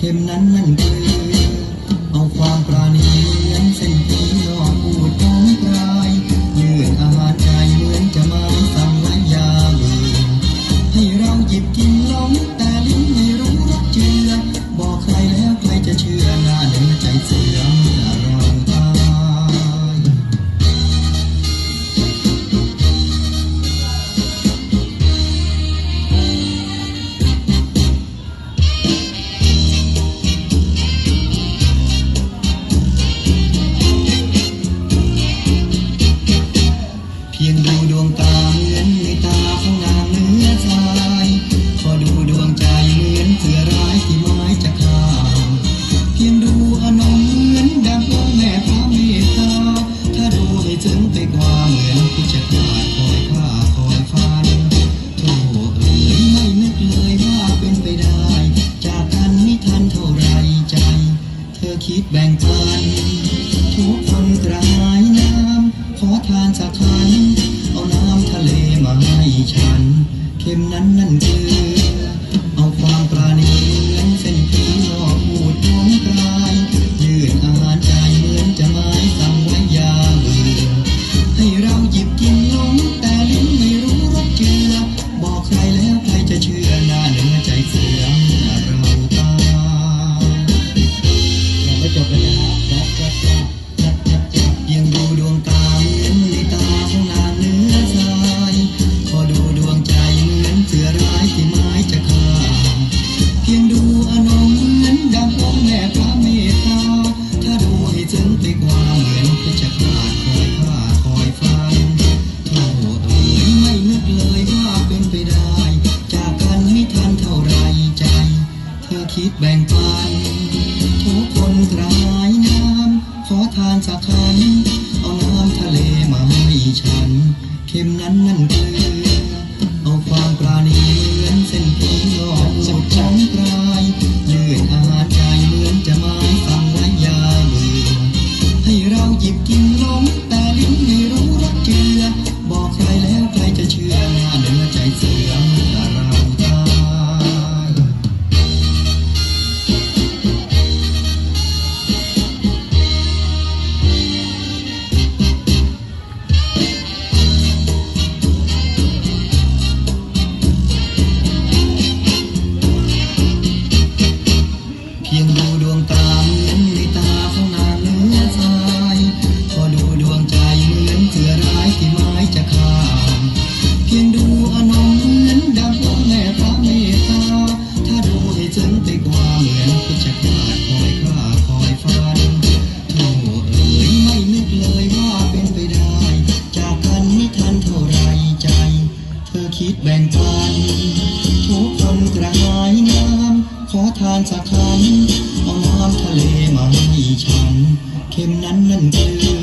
เข็มนั้นนั่นคือเอาความปราณี voluntad. thêm nắn nắn chưa สัครั้เอาน้ำทะเลมาให้ฉันเข็มนั้นนั่นคือียงดูดวงตาเหมือนในตาของนางเนื้อทายพอดูดวงใจเหมือนเสือร้ายที่ไม้จะขาดเพียงดูอนมเหมือนดังพ่อแม่พระเมตตาถ้าดูให้ถึงไปกว่าเหมือนพิชคาดคอยข้าคอยฟันโธ่เอ้ยไม่นึกเลยว่าเป็นไปได้ จากกันไม่ทันเท่าไรใจ เธอคิดแบ่งปันทุกคนกระานสักครั้งเอาน้ำทะเลมาให้ฉันเค็มนั้นนั่นคือ